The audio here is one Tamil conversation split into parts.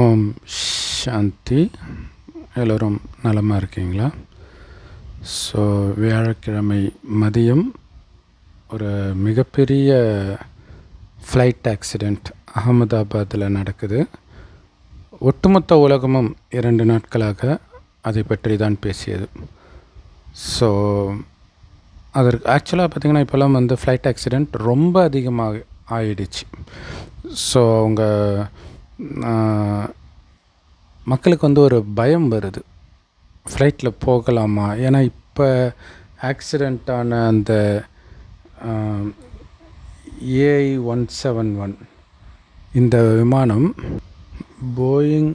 ஓம் சாந்தி. எல்லோரும் நலமாக இருக்கீங்களா? ஸோ வியாழக்கிழமை மதியம் ஒரு மிகப்பெரிய ஃப்ளைட் ஆக்சிடெண்ட் அகமதாபாத்தில் நடக்குது. ஒட்டுமொத்த உலகமும் இரண்டு நாட்களாக அதை பற்றி தான் பேசியது. ஸோ அதற்கு ஆக்சுவலாக பார்த்திங்கன்னா இப்போல்லாம் வந்து ஃப்ளைட் ஆக்சிடெண்ட் ரொம்ப அதிகமாக ஆயிடுச்சு. ஸோ அவங்க மக்களுக்கு வந்து ஒரு பயம் வருது. ஃப்ளைட்டில் போகலாமா? ஏன்னா இப்போ ஆக்சிடெண்ட்டான அந்த ஏஐ ஒன் செவன் ஒன் இந்த விமானம் Boeing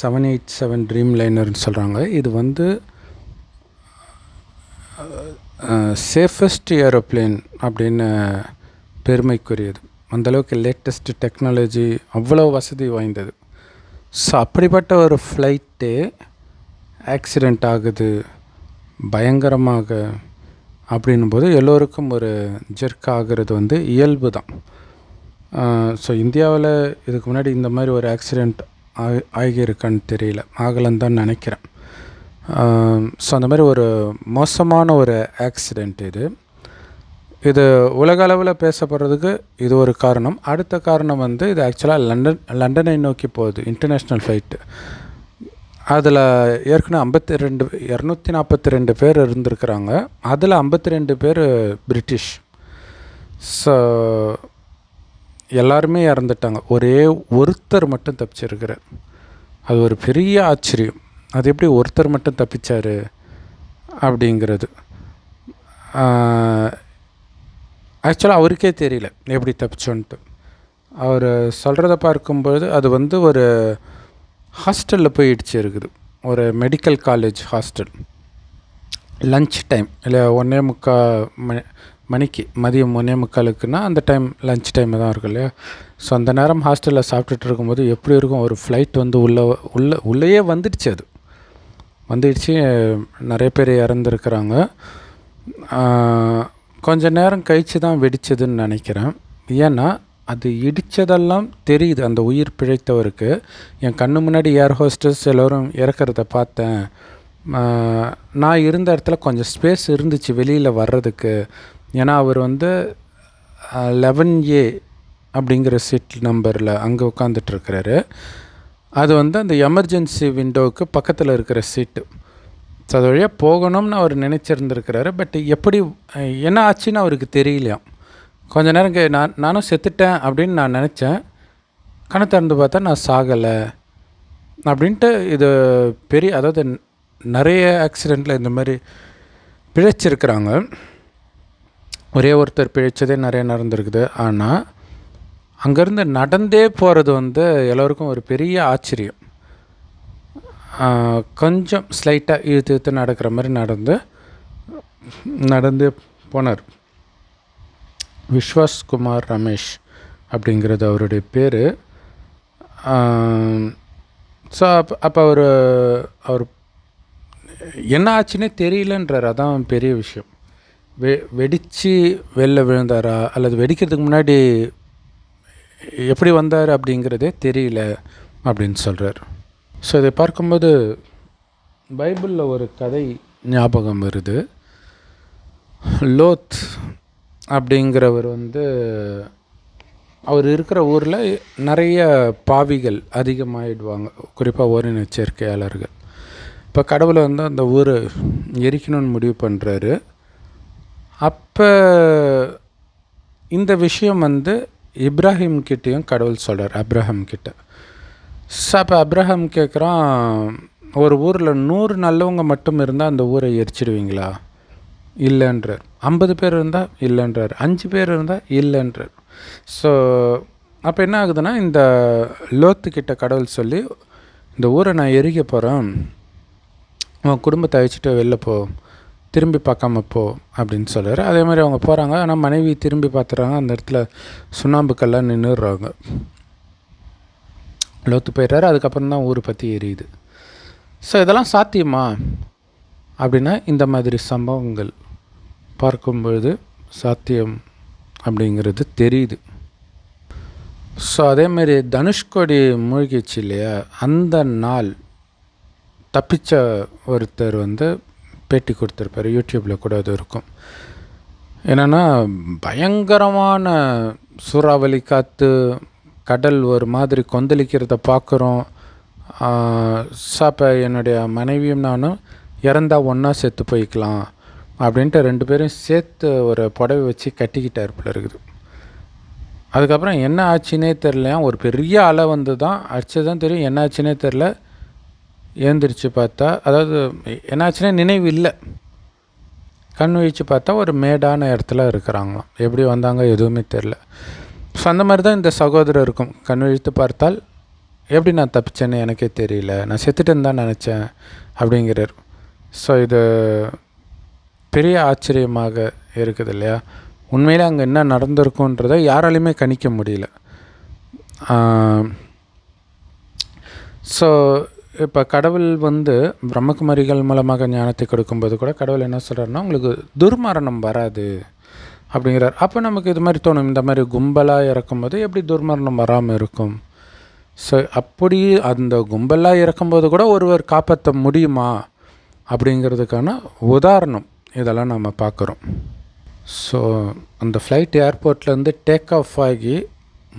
seven eight seven dream லைனர்னு சொல்கிறாங்க இது வந்து சேஃபஸ்ட் ஏரோப்ளேன் அப்படின்னு பெருமைக்குரியது. அந்தளவுக்கு லேட்டஸ்ட்டு டெக்னாலஜி அவ்வளோ வசதி வாய்ந்தது. ஸோ அப்படிப்பட்ட ஒரு ஃப்ளைட்டு ஆக்சிடெண்ட் ஆகுது பயங்கரமாக அப்படின்னும் போது எல்லோருக்கும் ஒரு ஜெர்க் ஆகிறது வந்து இயல்பு தான். ஸோ இந்தியாவில் இதுக்கு முன்னாடி இந்த மாதிரி ஒரு ஆக்சிடெண்ட் ஆகி ஆகியிருக்கான்னு தெரியல. ஆகலன்னு தான் நினைக்கிறேன். ஸோ அந்த மாதிரி ஒரு மோசமான ஒரு ஆக்சிடெண்ட் இது. இது உலக அளவில் பேசப்படுறதுக்கு இது ஒரு காரணம். அடுத்த காரணம் வந்து இது ஆக்சுவலாக லண்டன் லண்டனை நோக்கி போகுது இன்டர்நேஷ்னல் ஃப்ளைட்டு அதில் ஏற்கனவே ஐம்பத்தி ரெண்டு இரநூத்தி நாற்பத்தி ரெண்டு பேர் இருந்திருக்கிறாங்க. அதில் ஐம்பத்தி ரெண்டு பேர் பிரிட்டிஷ். ஸோ எல்லாருமே இறந்துட்டாங்க. ஒரே ஒருத்தர் மட்டும் தப்பிச்சிருக்கிறார். அது ஒரு பெரிய ஆச்சரியம். அது எப்படி ஒருத்தர் மட்டும் தப்பிச்சார்? அப்படிங்கிறது. ஆக்சுவலாக அவருக்கே தெரியல எப்படி தப்பிச்சோன்ட்டு. அவர் சொல்கிறத பார்க்கும்பொழுது அது வந்து ஒரு ஹாஸ்டலில் போயிடுச்சு இருக்குது ஒரு medical college hostel lunch time இல்லை ஒன்றே முக்கால் மணி மணிக்கு மதியம் ஒன்றே முக்காலுக்குன்னா அந்த டைம் லஞ்ச் டைம் தான் இருக்கும் இல்லையா? ஸோ அந்த நேரம் ஹாஸ்டலில் சாப்பிட்டுட்டு இருக்கும்போது எப்படி இருக்கும்? ஒரு ஃப்ளைட் வந்து உள்ளே உள்ளே உள்ளேயே வந்துடுச்சு அது. வந்துடுச்சு நிறைய பேர் இறந்துருக்குறாங்க. கொஞ்ச நேரம் கழித்து தான் வெடிச்சதுன்னு நினைக்கிறேன். ஏன்னா அது இடித்ததெல்லாம் தெரியுது. அந்த உயிர் பிழைத்தவருக்கு. என் கண்ணு முன்னாடி ஏர் ஹோஸ்டர்ஸ் எல்லோரும் இறக்கிறத பார்த்தேன். நான் இருந்த இடத்துல கொஞ்சம் ஸ்பேஸ் இருந்துச்சு வெளியில் வர்றதுக்கு. ஏன்னா அவர் வந்து லெவன் ஏ அப்படிங்கிற சீட் நம்பரில் அங்கே உட்காந்துட்ருக்கிறாரு அது வந்து அந்த எமர்ஜென்சி விண்டோவுக்கு பக்கத்தில் இருக்கிற சீட்டு ஸோ அது வழியாக போகணும்னு அவர் நினச்சிருந்துருக்கிறாரு. பட் எப்படி என்ன ஆச்சுன்னு அவருக்கு தெரியலையாம். கொஞ்ச நேரம் நான் நானும் செத்துட்டேன் அப்படின்னு நான் நினச்சேன். கணை திறந்து பார்த்தா நான் சாகலை. அப்படின்ட்டு இது பெரிய அதாவது நிறைய ஆக்சிடெண்ட்டில் இந்த மாதிரி பிழைச்சிருக்கிறாங்க. ஒரே ஒருத்தர் பிழைச்சதே நிறைய நடந்திருக்குது. ஆனால் அங்கேருந்து நடந்தே போகிறது வந்து எல்லோருக்கும் ஒரு பெரிய ஆச்சரியம். கொஞ்சம் ஸ்லைட்டாக இழுத்து இழுத்து நடக்கிற மாதிரி நடந்து நடந்து போனார். விஸ்வாஸ் குமார் ரமேஷ் அப்படிங்கிறது அவருடைய பேர். ஸோ அப்போ அப்போ அவர் அவர் என்ன ஆச்சுன்னே தெரியலன்றார். அதான் பெரிய விஷயம். வெ வெடித்து வெளில விழுந்தாரா? அல்லது வெடிக்கிறதுக்கு முன்னாடி எப்படி வந்தார் அப்படிங்கிறதே தெரியல அப்படின்னு சொல்கிறார் ஸோ இதை பார்க்கும்போது பைபிளில் ஒரு கதை ஞாபகம் வருது. லோத் அப்படிங்கிறவர் வந்து அவர் இருக்கிற ஊரில் நிறைய பாவிகள் அதிகமாகிடுவாங்க குறிப்பாக ஓரின சேர்க்கையாளர்கள். இப்போ கடவுளை வந்து அந்த ஊரை எரிக்கணும்னு முடிவு பண்ணுறாரு அப்போ இந்த விஷயம் வந்து இப்ராஹிம் கிட்டேயும் கடவுள் சொல்கிறார் அப்ராஹம் கிட்ட. ஸோ அப்போ அப்ரஹாம் கேட்குறான் ஒரு ஊரில் நூறு நல்லவங்க மட்டும் இருந்தால் அந்த ஊரை எரிச்சிடுவீங்களா? இல்லைன்றார். ஐம்பது பேர் இருந்தால் இல்லைன்றார். அஞ்சு பேர் இருந்தால் இல்லைன்றார். ஸோ அப்போ என்ன ஆகுதுன்னா இந்த லோத்துக்கிட்ட கடவுள் சொல்லி இந்த ஊரை நான் எரிக்க போகிறேன் உன் குடும்பத்தை அழைச்சிட்டு வெளில போ. திரும்பி பார்க்காம போ. அப்படின்னு சொல்கிறார் அதே மாதிரி அவங்க போகிறாங்க ஆனால் மனைவி திரும்பி பார்த்துறாங்க அந்த இடத்துல சுண்ணாம்புக்கெல்லாம் நின்றுடுறாங்க லோத்து போயிடுறாரு அதுக்கப்புறம் தான் ஊர் பற்றி எரியுது. ஸோ இதெல்லாம் சாத்தியமா? அப்படின்னா இந்த மாதிரி சம்பவங்கள் பார்க்கும்பொழுது சாத்தியம் அப்படிங்கிறது தெரியுது. ஸோ அதேமாரி தனுஷ்கோடி மூழ்கிச்சு இல்லையா? அந்த நாள் தப்பிச்ச ஒருத்தர் வந்து பேட்டி கொடுத்துருப்பாரு யூடியூப்பில் கூட அது இருக்கும். என்னென்னா பயங்கரமான சூறாவளி காற்று கடல் ஒரு மாதிரி கொந்தளிக்கிறத பார்க்குறோம். சாப்ப என்னுடைய மனைவியும் நானும் இறந்தால் ஒன்றா செத்து போய்க்கலாம் அப்படின்ட்டு ரெண்டு பேரும் சேர்த்து ஒரு புடவை வச்சு கட்டிக்கிட்டார் போல இருக்குது. அதுக்கப்புறம் என்ன ஆச்சுன்னே தெரிலையா ஒரு பெரிய அலை வந்து தான் அடிச்சு தான் தெரியும். என்ன ஆச்சுன்னே தெரில ஏந்திரிச்சு பார்த்தா அதாவது என்னாச்சுன்னே நினைவு இல்லை. கண் வீழ்ச்சி பார்த்தா ஒரு மேடான இடத்துல இருக்கிறாங்களாம். எப்படி வந்தாங்க எதுவுமே தெரில ஸோ அந்த மாதிரி தான் இந்த சகோதரர் இருக்கும். கண் பார்த்தால் எப்படி நான் தப்பிச்சேன்னு எனக்கே தெரியல. நான் செத்துட்டேன்னு தான் நினச்சேன் அப்படிங்கிறார். ஸோ இது பெரிய ஆச்சரியமாக இருக்குது இல்லையா? உண்மையில் அங்கே என்ன நடந்திருக்குன்றதை யாராலையுமே கணிக்க முடியல. ஸோ இப்போ கடவுள் வந்து பிரம்மகுமாரிகள் மூலமாக ஞானத்தை கொடுக்கும்போது கூட கடவுள் என்ன சொல்கிறாருன்னா உங்களுக்கு துர்மரணம் வராது. அப்படிங்கிறார். அப்போ நமக்கு இது மாதிரி தோணும் இந்த மாதிரி கும்பலாக இறக்கும்போது எப்படி துர்மரணம் வராமல் இருக்கும்? ஸோ அப்படி அந்த கும்பலாக இறக்கும்போது கூட ஒருவர் காப்பாற்ற முடியுமா? அப்படிங்கிறதுக்கான உதாரணம் இதெல்லாம் நம்ம பார்க்குறோம். ஸோ அந்த ஃப்ளைட் ஏர்போர்ட்லேருந்து டேக் ஆஃப் ஆகி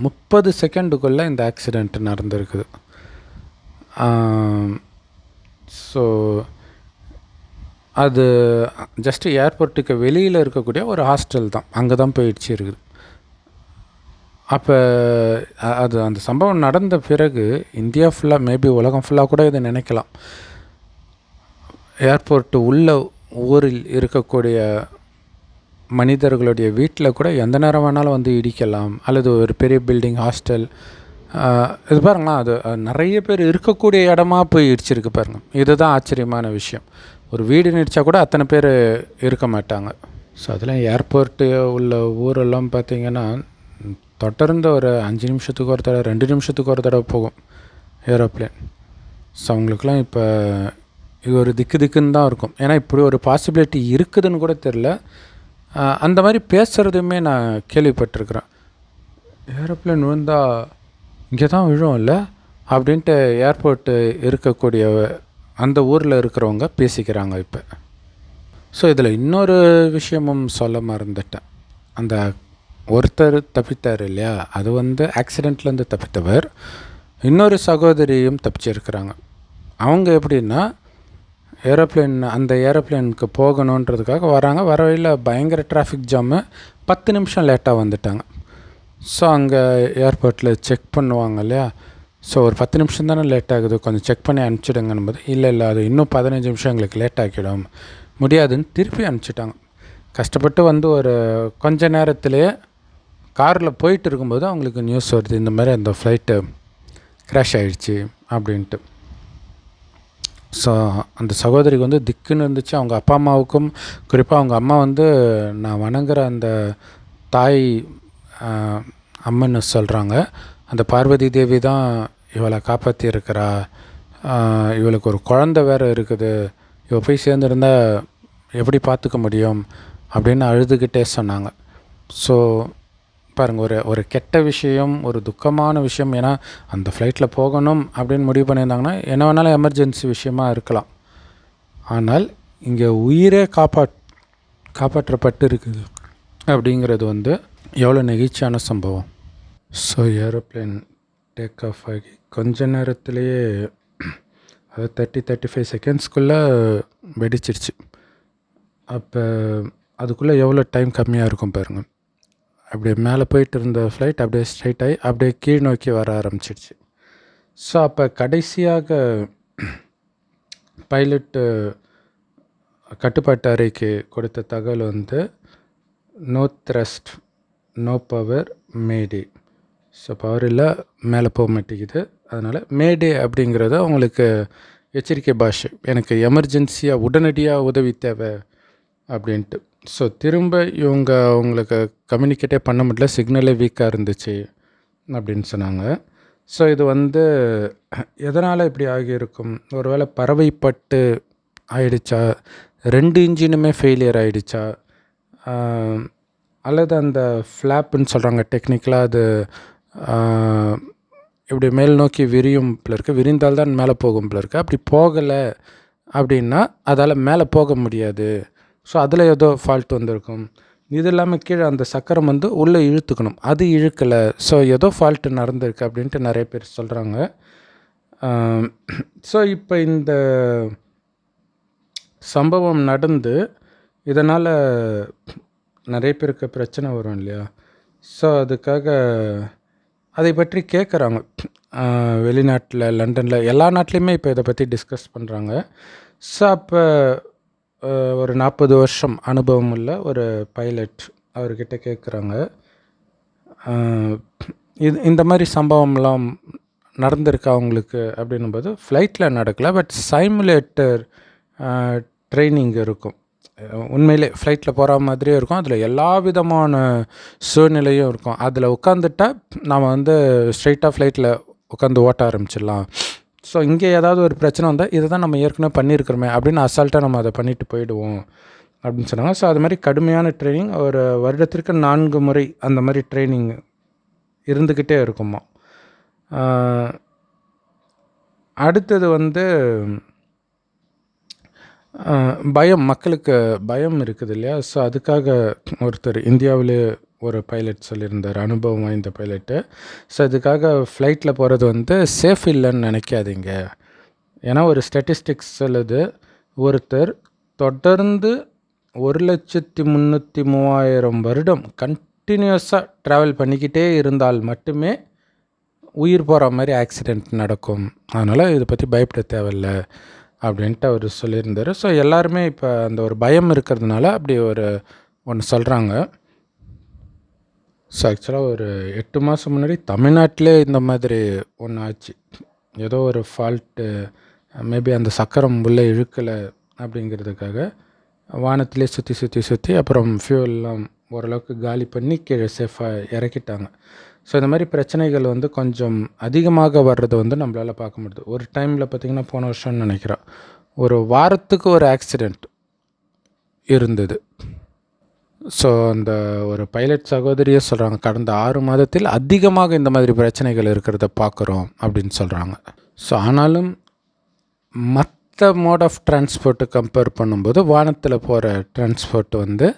முப்பது செகண்டுக்குள்ளே இந்த ஆக்சிடெண்ட் நடந்திருக்குது. ஸோ அது ஜஸ்ட்டு ஏர்போர்ட்டுக்கு வெளியில் இருக்கக்கூடிய ஒரு ஹாஸ்டல் தான். அங்கே தான் போயிடுச்சு இருக்குது அப்போ அது அந்த சம்பவம் நடந்த பிறகு இந்தியா ஃபுல்லாக மேபி உலகம் ஃபுல்லாக கூட இதை நினைக்கலாம். ஏர்போர்ட்டு உள்ள ஊரில் இருக்கக்கூடிய மனிதர்களுடைய வீட்டில் கூட எந்த நேரம் வேணாலும் வந்து இடிக்கலாம். அல்லது ஒரு பெரிய பில்டிங் ஹாஸ்டல் இது பாருங்களா அது நிறைய பேர் இருக்கக்கூடிய இடமா போய் இடிச்சிருக்கு பாருங்கள் இதுதான் ஆச்சரியமான விஷயம். ஒரு வீடு நிடிச்சா கூட அத்தனை பேர் இருக்க மாட்டாங்க. ஸோ அதெல்லாம் ஏர்போர்ட்டு உள்ள ஊரெல்லாம் பார்த்திங்கன்னா தொடர்ந்து ஒரு அஞ்சு நிமிஷத்துக்கு ஒரு தடவை ரெண்டு நிமிஷத்துக்கு ஒரு தடவை போகும் ஏரோப்ளேன் ஸோ அவங்களுக்குலாம் இப்போ இது ஒரு திக்கு திக்குன்னு தான் இருக்கும். ஏன்னா இப்படி ஒரு பாசிபிலிட்டி இருக்குதுன்னு கூட தெரில அந்த மாதிரி பேசுகிறதுமே நான் கேள்விப்பட்டிருக்கிறேன். ஏரோப்ளேன் விழுந்தால் இங்கே தான் விழும் இல்லை? அப்படின்ட்டு ஏர்போர்ட்டு இருக்கக்கூடிய அந்த ஊரில் இருக்கிறவங்க பேசிக்கிறாங்க இப்போ. ஸோ இதில் இன்னொரு விஷயமும் சொல்ல மறந்துட்டேன். அந்த ஒருத்தர் தப்பித்தார் இல்லையா? அது வந்து ஆக்சிடெண்ட்லேருந்து தப்பித்தவர். இன்னொரு சகோதரியும் தப்பிச்சிருக்கிறாங்க. அவங்க எப்படின்னா ஏரோப்ளேன் அந்த ஏரோப்ளேனுக்கு போகணுன்றதுக்காக வராங்க. வர வழியில் பயங்கர டிராஃபிக் ஜாமு பத்து நிமிஷம் லேட்டாக வந்துட்டாங்க. ஸோ அங்கே ஏர்போர்ட்டில் செக் பண்ணுவாங்க இல்லையா? ஸோ ஒரு பத்து நிமிஷம் தானே லேட் ஆகுது கொஞ்சம் செக் பண்ணி அனுப்பிச்சிடுங்கன்னு போது இல்லை இல்லை அது இன்னும் பதினஞ்சு நிமிஷம் எங்களுக்கு லேட் ஆக்கிடும். முடியாதுன்னு திருப்பி அனுப்பிச்சிட்டாங்க. கஷ்டப்பட்டு வந்து ஒரு கொஞ்ச நேரத்துலேயே காரில் போயிட்டு இருக்கும்போது அவங்களுக்கு நியூஸ் வருது இந்த மாதிரி அந்த ஃப்ளைட்டு க்ராஷ் ஆகிடுச்சி அப்படின்ட்டு. ஸோ அந்த சகோதரிக்கு வந்து திக்குன்னு இருந்துச்சு. அவங்க அப்பா அம்மாவுக்கும் குறிப்பாக அவங்க அம்மா வந்து நான் வணங்குற அந்த தாய் அம்மன்னு சொல்கிறாங்க அந்த பார்வதி தேவி தான் இவளை காப்பாற்றிருக்கிறா இவளுக்கு ஒரு குழந்த வேறு இருக்குது. இவள் போய் சேர்ந்துருந்தா எப்படி பார்த்துக்க முடியும் அப்படின்னு அழுதுகிட்டே சொன்னாங்க. ஸோ பாருங்கள் ஒரு ஒரு கெட்ட விஷயம் ஒரு துக்கமான விஷயம் ஏன்னா அந்த ஃப்ளைட்டில் போகணும் அப்படின்னு முடிவு பண்ணியிருந்தாங்கன்னா என்ன வேணாலும் எமர்ஜென்சி விஷயமாக இருக்கலாம். ஆனால் இங்கே உயிரே காப்பாற் காப்பாற்றப்பட்டு இருக்குது அப்படிங்கிறது வந்து எவ்வளோ நெகிழ்ச்சியான சம்பவம். ஸோ ஏரோப்ளேன் டேக் ஆஃப் ஆகி கொஞ்ச நேரத்துலேயே அதாவது தேர்ட்டி தேர்ட்டி ஃபைவ் செகண்ட்ஸ்க்குள்ளே வெடிச்சிருச்சு. அப்போ அதுக்குள்ளே எவ்வளோ டைம் கம்மியாக இருக்கும் பாருங்கள் அப்படியே மேலே போயிட்டு இருந்த ஃப்ளைட் அப்படியே ஸ்ட்ரைட் ஆகி அப்படியே கீழ் நோக்கி வர ஆரம்பிச்சிடுச்சு ஸோ அப்போ கடைசியாக பைலட்டு கட்டுப்பாட்டு அறைக்கு கொடுத்த தகவல் வந்து no thrust no power mayday so power இல்லை மேலே போக மாட்டேங்குது. அதனால் மேடே அப்படிங்கிறது அவங்களுக்கு எச்சரிக்கை பாஷை. எனக்கு எமர்ஜென்சியாக உடனடியாக உதவி தேவை அப்படின்ட்டு. ஸோ திரும்ப இவங்க அவங்களுக்கு கம்யூனிகேட்டே பண்ண முடியல. சிக்னலே வீக்காக இருந்துச்சு அப்படின்னு சொன்னாங்க. ஸோ இது வந்து எதனால் இப்படி ஆகியிருக்கும்? ஒருவேளை பறவைப்பட்டு ஆயிடுச்சா? ரெண்டு இன்ஜினுமே ஃபெயிலியர் ஆகிடுச்சா அல்லது அந்த ஃப்ளாப்புன்னு சொல்கிறாங்க டெக்னிக்கலாக அது இப்படி மேல் நோக்கி விரியும் போல விரிந்தால் தான் மேலே போகும் போல அப்படி போகலை அப்படின்னா அதால் மேலே போக முடியாது. ஸோ அதில் ஏதோ ஃபால்ட் வந்திருக்கும். இது இல்லாமல் கீழே அந்த சக்கரம் வந்து உள்ளே இழுத்துக்கணும். அது இழுக்கலை. ஸோ ஏதோ ஃபால்ட்டு நடந்திருக்கு அப்படின்ட்டு நிறைய பேர் சொல்கிறாங்க ஸோ இப்போ இந்த சம்பவம் நடந்து இதனால் நிறைய பேருக்கு பிரச்சனை வரும் இல்லையா? ஸோ அதுக்காக அதை பற்றி கேட்குறாங்க. வெளிநாட்டில் லண்டனில் எல்லா நாட்டிலையுமே இப்போ இதை பற்றி டிஸ்கஸ் பண்ணுறாங்க ஸோ அப்போ ஒரு நாற்பது வருஷம் அனுபவம் உள்ள ஒரு பைலட் அவர்கிட்ட கேட்குறாங்க. இது இந்த மாதிரி சம்பவம்லாம் நடந்திருக்கா அவங்களுக்கு அப்படின்னும்போது ஃப்ளைட்டில் நடக்கலை பட் சைமுலேட்டர் ட்ரைனிங் இருக்கும். உண்மையிலே ஃப்ளைட்டில் போகிற மாதிரியே இருக்கும். அதில் எல்லா விதமான சூழ்நிலையும் இருக்கும். அதில் உட்காந்துட்டா நாம் வந்து ஸ்ட்ரைட்டாக ஃப்ளைட்டில் உட்காந்து ஓட்ட ஆரம்பிச்சிடலாம். ஸோ இங்கே ஏதாவது ஒரு பிரச்சனை வந்தால் இதை தான் நம்ம ஏற்கனவே பண்ணியிருக்கிறோமே அப்படின்னு அசால்ட்டாக நம்ம அதை பண்ணிவிட்டு போயிடுவோம் அப்படின்னு சொன்னாங்க. ஸோ அது மாதிரி கடுமையான ட்ரைனிங் ஒரு வருடத்திற்கு நான்கு முறை அந்த மாதிரி ட்ரைனிங் இருந்துக்கிட்டே இருக்குமா அடுத்தது வந்து பயம் மக்களுக்கு பயம் இருக்குது இல்லையா? ஸோ அதுக்காக ஒருத்தர் இந்தியாவிலே ஒரு பைலட் சொல்லியிருந்தார் அனுபவம் வாய்ந்த பைலட்டு ஸோ அதுக்காக ஃப்ளைட்டில் போகிறது வந்து சேஃப் இல்லைன்னு நினைக்காதீங்க. ஏன்னா ஒரு ஸ்டட்டிஸ்டிக்ஸ் சொல்லுது ஒருத்தர் தொடர்ந்து ஒரு லட்சத்தி முந்நூற்றி மூவாயிரம் வருடம் கண்டினியூஸாக ட்ராவல் பண்ணிக்கிட்டே இருந்தால் மட்டுமே உயிர் போகிற மாதிரி ஆக்சிடெண்ட் நடக்கும். அதனால் இதை பற்றி பயப்பட தேவையில்ல. அப்படின்ட்டு அவர் சொல்லியிருந்தார். ஸோ எல்லாருமே இப்போ அந்த ஒரு பயம் இருக்கிறதுனால அப்படி ஒரு ஒன்று சொல்கிறாங்க ஸோ ஆக்சுவலாக ஒரு எட்டு மாதம் முன்னாடி தமிழ்நாட்டிலே இந்த மாதிரி ஒன்று ஆச்சு. ஏதோ ஒரு ஃபால்ட்டு மேபி அந்த சக்கரம் உள்ளே இழுக்கலை அப்படிங்கிறதுக்காக வானத்திலே சுற்றி சுற்றி சுற்றி அப்புறம் ஃபியூல்லாம் ஓரளவுக்கு காலி பண்ணி கீழே சேஃபாக இறக்கிட்டாங்க. ஸோ இந்த மாதிரி பிரச்சனைகள் வந்து கொஞ்சம் அதிகமாக வர்றது வந்து நம்மளால் பார்க்க முடியுது. ஒரு டைமில் பார்த்திங்கன்னா போன வருஷம்னு நினைக்கிறேன். ஒரு வாரத்துக்கு ஒரு ஆக்சிடெண்ட் இருந்தது. ஸோ அந்த ஒரு பைலட் சகோதரியே சொல்கிறாங்க கடந்த ஆறு மாதத்தில் அதிகமாக இந்த மாதிரி பிரச்சனைகள் இருக்கிறத பார்க்குறோம் அப்படின்னு சொல்கிறாங்க ஸோ ஆனாலும் மற்ற மோட் ஆஃப் டிரான்ஸ்போர்ட்டு கம்பேர் பண்ணும்போது வானத்தில் போகிற டிரான்ஸ்போர்ட் வந்து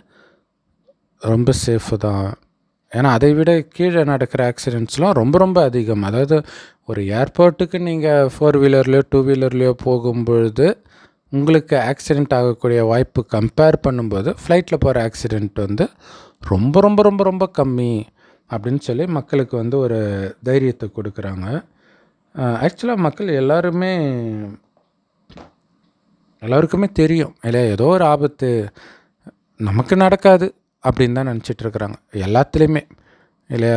ரொம்ப சேஃபு தான் ஏன்னா அதை விட கீழே நடக்கிற ஆக்சிடெண்ட்ஸ்லாம் ரொம்ப ரொம்ப அதிகம். அதாவது ஒரு ஏர்போர்ட்டுக்கு நீங்கள் ஃபோர் வீலர்லேயோ டூ வீலர்லேயோ போகும்பொழுது உங்களுக்கு ஆக்சிடெண்ட் ஆகக்கூடிய வாய்ப்பு கம்பேர் பண்ணும்போது ஃப்ளைட்டில் போகிற ஆக்சிடெண்ட் வந்து ரொம்ப ரொம்ப ரொம்ப ரொம்ப கம்மி அப்படின்னு சொல்லி மக்களுக்கு வந்து ஒரு தைரியத்தை கொடுக்குறாங்க. ஆக்சுவலாக மக்கள் எல்லாருமே எல்லோருக்குமே தெரியும். இல்லை ஏதோ ஒரு ஆபத்து நமக்கு நடக்காது. அப்படின்னு தான் நினச்சிட்ருக்குறாங்க. எல்லாத்துலேயுமே. இல்லை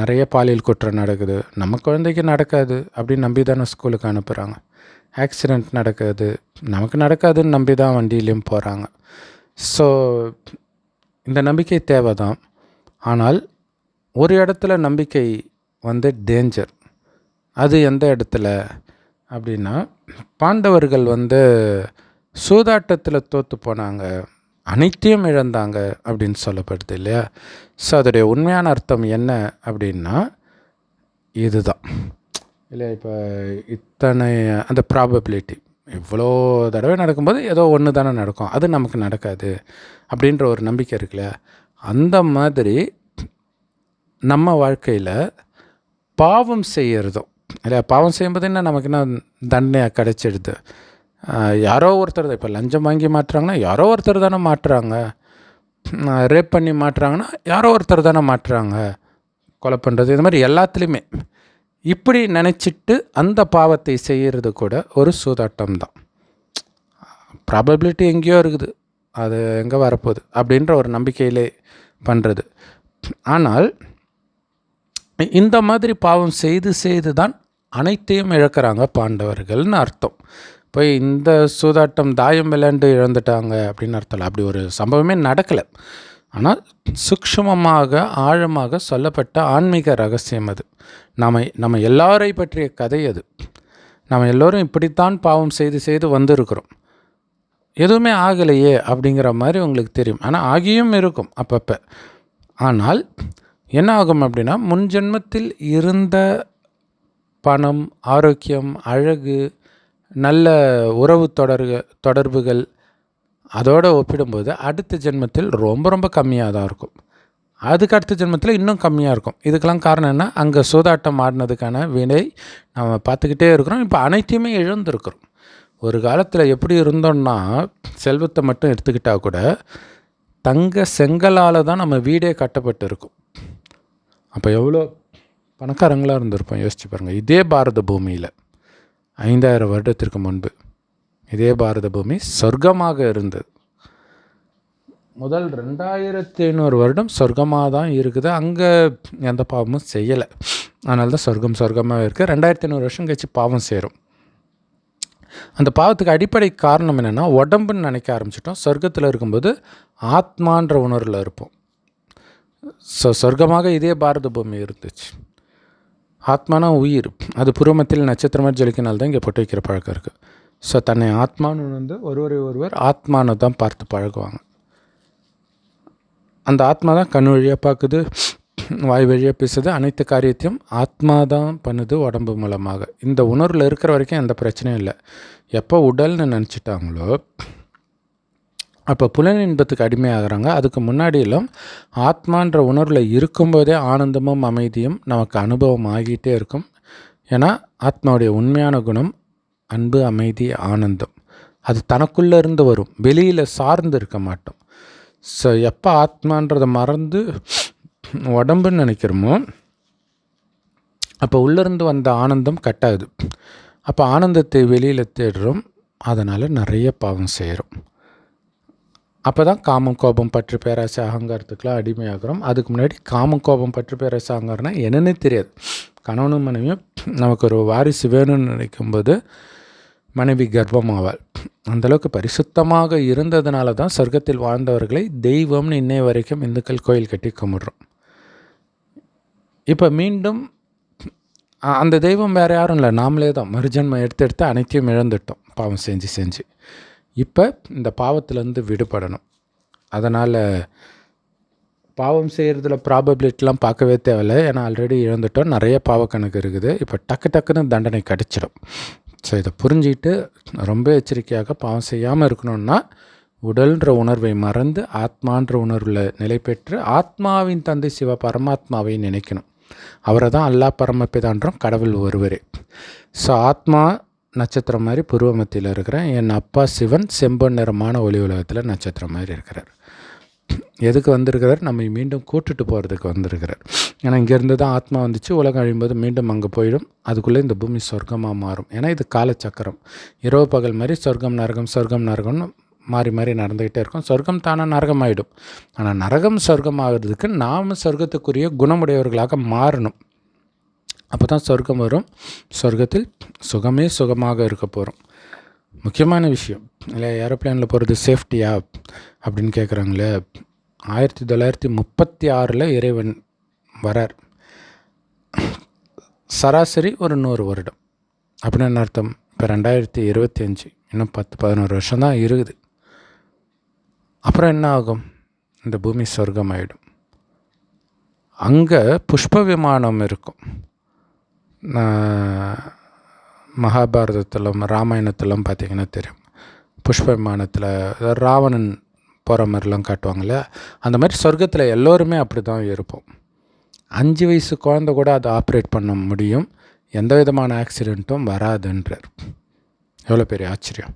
நிறைய பாலியல் குற்றம் நடக்குது. நம்ம குழந்தைக்கு நடக்காது அப்படின்னு நம்பி தானே ஸ்கூலுக்கு அனுப்புகிறாங்க ஆக்சிடெண்ட் நடக்குது. நமக்கு நடக்காதுன்னு நம்பி தான் வண்டியிலையும் போகிறாங்க ஸோ இந்த நம்பிக்கை தேவை தான். ஆனால் ஒரு இடத்துல நம்பிக்கை வந்து டேஞ்சர் அது எந்த இடத்துல? அப்படின்னா பாண்டவர்கள் வந்து சூதாட்டத்தில் தோற்று போனாங்க. அனைத்தையும் இழந்தாங்க அப்படின்னு சொல்லப்படுது இல்லையா? ஸோ அதோடைய உண்மையான அர்த்தம் என்ன அப்படின்னா இதுதான். இல்லையா? இப்போ இத்தனை அந்த ப்ராபபிலிட்டி இவ்வளோ தடவை நடக்கும்போது ஏதோ ஒன்று தானே நடக்கும். அது நமக்கு நடக்காது அப்படின்ற ஒரு நம்பிக்கை இருக்குல்ல அந்த மாதிரி நம்ம வாழ்க்கையில் பாவம் செய்கிறதும் இல்லையா? பாவம் செய்யும்போது என்ன நமக்கு என்ன தண்டனையாக கிடச்சிடுது? யாரோ ஒருத்தர் தான். இப்போ லஞ்சம் வாங்கி மாட்டுறாங்கன்னா யாரோ ஒருத்தர் தானே மாட்டுறாங்க ரேப் பண்ணி மாட்டுறாங்கன்னா யாரோ ஒருத்தர் தானே மாட்டுறாங்க கொலை பண்ணுறது இது மாதிரி எல்லாத்துலேயுமே. இப்படி நினச்சிட்டு அந்த பாவத்தை செய்கிறது கூட ஒரு சூதாட்டம் தான். ப்ராபபிலிட்டி எங்கேயோ இருக்குது. அது எங்கே வரப்போகுது அப்படின்ற ஒரு நம்பிக்கையிலே பண்ணுறது ஆனால் இந்த மாதிரி பாவம் செய்து செய்து தான் அனைத்தையும் இழக்கிறாங்க பாண்டவர்கள்னு அர்த்தம். போய் இந்த சூதாட்டம் தாயம் விளையாண்டு இழந்துட்டாங்க அப்படின்னு அர்த்தம் அப்படி ஒரு சம்பவமே நடக்கலை. ஆனால் சுக்ஷமமாக ஆழமாக சொல்லப்பட்ட ஆன்மீக ரகசியம் அது. நம்ம நம்ம எல்லாரை பற்றிய கதை அது. நம்ம எல்லோரும் இப்படித்தான் பாவம் செய்து செய்து வந்திருக்கிறோம். எதுவுமே ஆகலையே அப்படிங்கிற மாதிரி உங்களுக்கு தெரியும். ஆனால் ஆகியும் இருக்கும் அப்பப்போ. ஆனால் என்ன ஆகும் அப்படின்னா முன் ஜென்மத்தில் இருந்த பணம் ஆரோக்கியம் அழகு நல்ல உறவு தொடர்க தொடர்புகள் அதோடு ஒப்பிடும்போது அடுத்த ஜென்மத்தில் ரொம்ப ரொம்ப கம்மியாக தான் இருக்கும். அதுக்கு அடுத்த ஜென்மத்தில் இன்னும் கம்மியாக இருக்கும். இதுக்கெல்லாம் காரணம் என்ன? அங்கே சூதாட்டம் ஆடினதுக்கான வினை நம்ம பார்த்துக்கிட்டே இருக்கிறோம். இப்போ அனைத்தையுமே இழந்திருக்கிறோம். ஒரு காலத்தில் எப்படி இருந்தோம்னா செல்வத்தை மட்டும் எடுத்துக்கிட்டால் கூட தங்க செங்கலால் தான் நம்ம வீடே கட்டப்பட்டு இருக்கும் அப்போ எவ்வளோ பணக்காரங்களாக இருந்திருப்போம். யோசிச்சு பாருங்கள் இதே பாரத பூமியில். ஐந்தாயிரம் வருடத்திற்கு முன்பு இதே பாரத பூமி சொர்க்கமாக இருந்தது. முதல் ரெண்டாயிரத்தி ஐநூறு வருடம் சொர்க்கமாக தான் இருக்குது. அங்கே எந்த பாவமும் செய்யலை. அதனால தான் சொர்க்கம் சொர்க்கமாக இருக்குது ரெண்டாயிரத்தி ஐநூறு வருஷம் கழிச்சு பாவம் சேரும். அந்த பாவத்துக்கு அடிப்படை காரணம் என்னென்னா உடம்புன்னு நினைக்க ஆரம்பிச்சிட்டோம். சொர்க்கத்தில் இருக்கும்போது ஆத்மான்ற உணர்வில் இருப்போம். ஸோ சொர்க்கமாக இதே பாரத பூமி இருந்துச்சு. ஆத்மானா உயிர். அது புருவமத்தில் நட்சத்திரமாக ஜொலிக்கினால் தான் இங்கே பொட்டு வைக்கிற பழக்கம் இருக்குது ஸோ தன்னை ஆத்மானு வந்து ஒருவரை ஒருவர் ஆத்மானு தான் பார்த்து பழகுவாங்க. அந்த ஆத்மா தான் கண் வழியாக பார்க்குது வாய் வழியாக பேசுது அனைத்து காரியத்தையும் ஆத்மா தான் பண்ணுது உடம்பு மூலமாக. இந்த உணர்வில் இருக்கிற வரைக்கும் எந்த பிரச்சனையும் இல்லை. எப்போ உடல்னு நினச்சிட்டாங்களோ அப்போ புலன் இன்பத்துக்கு அடிமையாகிறாங்க. அதுக்கு முன்னாடியெல்லாம் ஆத்மான்ற உணர்வில் இருக்கும்போதே ஆனந்தமும் அமைதியும் நமக்கு அனுபவம் ஆகிட்டே இருக்கும். ஏன்னா ஆத்மாவுடைய உண்மையான குணம் அன்பு அமைதி ஆனந்தம். அது தனக்குள்ளே இருந்து வரும். வெளியில் சார்ந்து இருக்க மாட்டோம். ஸோ எப்போ ஆத்மான்றதை மறந்து உடம்புன்னு நினைக்கிறோமோ அப்போ உள்ளேருந்து வந்த ஆனந்தம் கட்டாது. அப்போ ஆனந்தத்தை வெளியில் தேடுறோம். அதனால் நிறைய பாவம் செய்கிறோம் அப்போ தான் காமம் கோபம் பற்று பேராசை அகங்காரத்துக்குலாம் அடிமையாகிறோம். அதுக்கு முன்னாடி காமம் கோபம் பற்று பேராசை அகங்காரம்னா என்னன்னே தெரியாது. கணவனும் மனைவியும் நமக்கு ஒரு வாரிசு வேணும்னு நினைக்கும்போது மனைவி கர்ப்பமாவாள். அந்தளவுக்கு பரிசுத்தமாக இருந்ததுனால தான் சொர்க்கத்தில் வாழ்ந்தவர்களை தெய்வம்னு இன்னைய வரைக்கும் இந்துக்கள் கோயில் கட்டி கும்பிட்றோம். இப்போ மீண்டும் அந்த தெய்வம் வேறு யாரும் இல்லை. நாமளே தான். மறுஜன்மம் எடுத்து எடுத்து அனைத்தையும் இழந்துட்டோம். பாவம் செஞ்சு செஞ்சு. இப்போ இந்த பாவத்திலேருந்து விடுபடணும். அதனால் பாவம் செய்கிறதுல ப்ராபபிலிட்டிலாம் பார்க்கவே தேவையில்லை. ஏன்னா ஆல்ரெடி இழந்துட்டோம். நிறைய பாவக்கணக்கு இருக்குது. இப்போ டக்கு டக்குன்னு தண்டனை கிடச்சிடும். ஸோ இதை புரிஞ்சுக்கிட்டு ரொம்ப எச்சரிக்கையாக பாவம் செய்யாமல் இருக்கணும்னா உடல்ன்ற உணர்வை மறந்து ஆத்மான்ற உணர்வில் நிலை பெற்று ஆத்மாவின் தந்தை சிவ பரமாத்மாவை நினைக்கணும். அவரை தான் அல்லா பரமபிதான்றோம் கடவுள் ஒருவரே. ஸோ ஆத்மா நட்சத்திரம் மாதிரி புருவமத்தியில் இருக்கிறேன். என் அப்பா சிவன் செம்பன் நிறமான ஒளி உலகத்தில் நட்சத்திரம் மாதிரி இருக்கிறார். எதுக்கு வந்திருக்கிறார்? நம்மை மீண்டும் கூட்டுட்டு போகிறதுக்கு வந்திருக்கிறார். ஏன்னா இங்கேருந்து தான் ஆத்மா வந்துச்சு. உலகம் அழியும்போது மீண்டும் அங்கே போயிடும். அதுக்குள்ளே இந்த பூமி சொர்க்கமாக மாறும். ஏன்னா இது காலச்சக்கரம். இரவு பகல் மாதிரி சொர்க்கம் நரகம் சொர்க்கம் நரகம்னு மாறி மாறி நடந்துக்கிட்டே இருக்கும். சொர்க்கம் தானாக நரகம் ஆகிடும் ஆனால் நரகம் சொர்க்கம் ஆகிறதுக்கு நாம் சொர்க்கத்துக்குரிய குணமுடையவர்களாக மாறணும். அப்போ தான் சொர்க்கம் வரும். சொர்க்கத்தில் சுகமே சுகமாக இருக்க போகிறோம் முக்கியமான விஷயம். இல்லை ஏரோப்ளேனில் போகிறது சேஃப்டியா அப்படின்னு கேட்குறாங்களே ஆயிரத்தி தொள்ளாயிரத்தி முப்பத்தி ஆறில் இறைவன் வரார். சராசரி ஒரு நூறு வருடம். அப்படின்னு என்ன அர்த்தம்? இப்போ ரெண்டாயிரத்தி இருபத்தி அஞ்சு இன்னும் பத்து பதினோரு வருஷம் தான் இருக்குது. அப்புறம் என்ன ஆகும்? இந்த பூமி சொர்க்கம் ஆகிடும் அங்கே புஷ்ப விமானம் இருக்கும். மகாபாரதத்திலும் ராமாயணத்திலும் பார்த்திங்கன்னா தெரியும். புஷ்ப விமானத்தில் ராவணன் போகிற மாதிரிலாம் காட்டுவாங்க இல்லையா அந்த மாதிரி சொர்க்கத்தில் எல்லோருமே அப்படி தான் இருப்போம். அஞ்சு வயசு குழந்த கூட அதை ஆப்ரேட் பண்ண முடியும். எந்த விதமான ஆக்சிடெண்ட்டும் வராதுன்றார். எவ்வளோ பெரிய ஆச்சரியம்.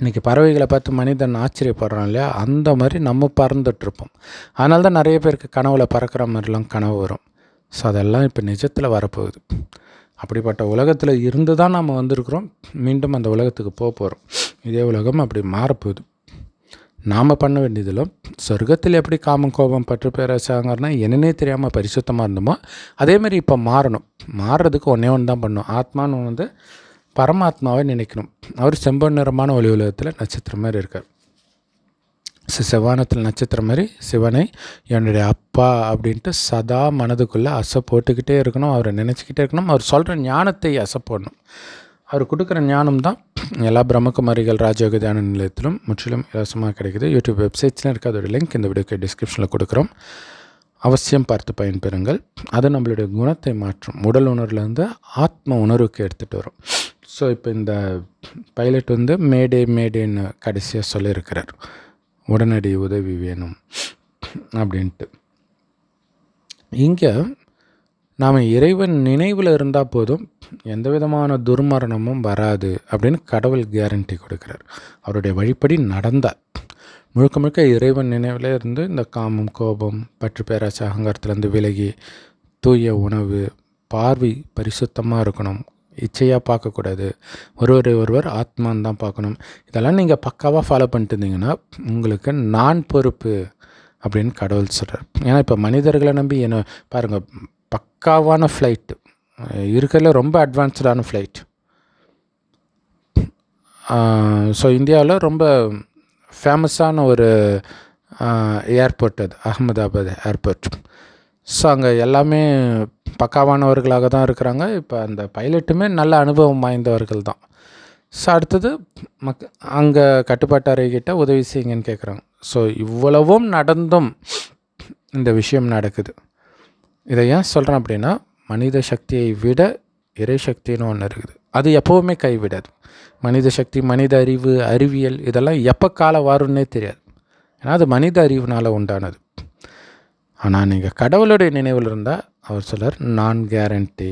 இன்றைக்கி பறவைகளை பார்த்து மனிதன் ஆச்சரியப்படுறான் இல்லையா? அந்த மாதிரி நம்ம பறந்துட்டுருப்போம் அதனால தான் நிறைய பேருக்கு கனவுல பறக்கிற மாதிரிலாம் கனவு வரும். ஸோ அதெல்லாம் இப்போ நிஜத்தில் வரப்போகுது. அப்படிப்பட்ட உலகத்தில் இருந்து தான் நம்ம வந்திருக்கிறோம். மீண்டும் அந்த உலகத்துக்கு போக போகிறோம் இதே உலகம் அப்படி மாறப்போகுது. நாம் பண்ண வேண்டியதிலும் சொர்க்கத்தில் எப்படி காமம் கோபம் பற்று பேரசாங்கன்னா என்னன்னே தெரியாமல் பரிசுத்தமாக இருந்தோமோ அதேமாதிரி இப்போ மாறணும். மாறுறதுக்கு ஒன்றே ஒன்று தான் பண்ணணும் ஆத்மான்னு வந்து பரமாத்மாவை நினைக்கணும். அவர் செம்பன் நிறமான ஒளி உலகத்தில் நட்சத்திரம் மாதிரி இருக்கார். செவ்வானத்தில் நட்சத்திரம் மாதிரி சிவனை என்னுடைய அப்பா அப்படின்ட்டு சதா மனதுக்குள்ளே அசை போட்டுக்கிட்டே இருக்கணும். அவரை நினச்சிக்கிட்டே இருக்கணும். அவர் சொல்கிற ஞானத்தை அசை போடணும். அவர் கொடுக்குற ஞானம் தான் எல்லா பிரம்மகுமாரிகள் ராஜயோக தியான நிலையத்திலும் முற்றிலும் இலவசமாக கிடைக்குது. யூடியூப் வெப்சைட்ஸ்லாம் இருக்குது அதோடய லிங்க் இந்த வீடியோக்கு டிஸ்கிரிப்ஷனில் கொடுக்குறோம். அவசியம் பார்த்து பயன்பெறுங்கள். அது நம்மளுடைய குணத்தை மாற்றும். உடல் உணர்வுலேருந்து ஆத்ம உணர்வுக்கு எடுத்துகிட்டு வரும். ஸோ இப்போ இந்த பைலட் வந்து மேடே மேடேன்னு கடைசியாக சொல்லியிருக்கிறார். உடனடி உதவி வேணும் அப்படின்ட்டு. இங்கே நாம் இறைவன் நினைவில் இருந்தால் போதும் எந்த விதமான துர்மரணமும் வராது அப்படின்னு கடவுள் கேரண்டி கொடுக்குறார். அவருடைய வழிப்படி நடந்தால் முழுக்க முழுக்க இறைவன் நினைவில் இருந்து இந்த காமம் கோபம் பற்று பேராசை அகங்காரத்துலேருந்து விலகி தூய உணவு பார்வை பரிசுத்தமாக இருக்கணும் இச்சையாக பார்க்கக்கூடாது. ஒருவர் ஒருவர் ஆத்மான்னு தான் பார்க்கணும். இதெல்லாம் நீங்கள் பக்காவாக ஃபாலோ பண்ணிட்டு இருந்தீங்கன்னா உங்களுக்கு நான் பொறுப்பு அப்படின்னு கடவுள் சொல்கிறார் ஏன்னா இப்போ மனிதர்களை நம்பி என்ன பாருங்கள் பக்காவான ஃப்ளைட்டு இருக்கிறதுல ரொம்ப அட்வான்ஸ்டான ஃப்ளைட் ஸோ இந்தியாவில் ரொம்ப ஃபேமஸான ஒரு ஏர்போர்ட் அது அகமதாபாத் ஏர்போர்ட் ஸோ அங்கே எல்லாமே பக்காவானவர்களாக தான் இருக்கிறாங்க. இப்போ அந்த பைலட்டுமே நல்ல அனுபவம் வாய்ந்தவர்கள் தான். ஸோ அடுத்தது மக் அங்கே கட்டுப்பாட்டு அறைகிட்ட உதவி செய்யுங்கன்னு கேட்குறாங்க ஸோ இவ்வளவும் நடந்தும் இந்த விஷயம் நடக்குது. இதை ஏன் சொல்கிறேன் அப்படின்னா மனித சக்தியை விட இறை சக்தின்னு ஒன்று இருக்குது. அது எப்போவுமே கைவிடாது. மனித சக்தி மனித அறிவு அறிவியல் இதெல்லாம் எப்போ கால வரும்னே தெரியாது. ஏன்னா அது மனித அறிவுனால் உண்டானது. ஆனால் நீங்கள் கடவுளுடைய நினைவில் இருந்தால் அவர் சொல்கிறார் நான் கேரண்டி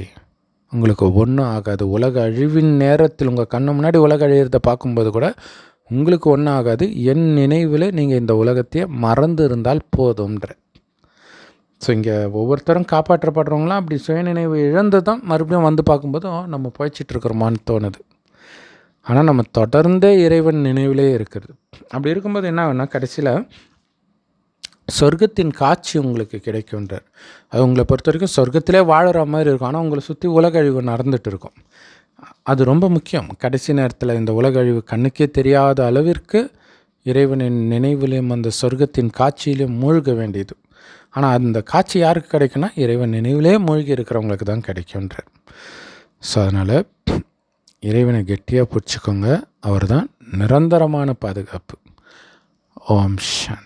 உங்களுக்கு ஒன்றும் ஆகாது. உலக அழிவின் நேரத்தில் உங்கள் கண்ணு முன்னாடி உலக அழியிறதை பார்க்கும்போது கூட உங்களுக்கு ஒன்றும் ஆகாது. என் நினைவில் நீங்கள் இந்த உலகத்தையே மறந்து இருந்தால் போதும்ன்ற. ஸோ இங்கே ஒவ்வொருத்தரும் காப்பாற்றப்படுறவங்களாம் அப்படி சுயநினைவு இழந்து தான் மறுபடியும் வந்து பார்க்கும்போதும் நம்ம போய்ச்சிட்ருக்குறோமான்னு தோணுது. ஆனால் நம்ம தொடர்ந்தே இறைவன் நினைவிலே இருக்கிறது. அப்படி இருக்கும்போது என்ன ஆகுனா கடைசியில் சொர்க்கத்தின் காட்சி உங்களுக்கு கிடைக்கும்ன்றார் அது உங்களை பொறுத்த வரைக்கும் சொர்க்கத்திலே வாழுற மாதிரி இருக்கும். ஆனால் உங்களை சுற்றி உலகழிவு நடந்துகிட்டு இருக்கும் அது ரொம்ப முக்கியம். கடைசி நேரத்தில் இந்த உலகழிவு கண்ணுக்கே தெரியாத அளவிற்கு இறைவனின் நினைவிலும் அந்த சொர்க்கத்தின் காட்சியிலும் மூழ்க வேண்டியது. ஆனால் அந்த காட்சி யாருக்கு கிடைக்குன்னா இறைவன் நினைவிலே மூழ்கி இருக்கிறவங்களுக்கு தான் கிடைக்கும்ன்றார் ஸோ அதனால் இறைவனை கெட்டியாக பிடிச்சிக்கோங்க. அவர் தான் நிரந்தரமான பாதுகாப்பு. ஓம் சாந்தி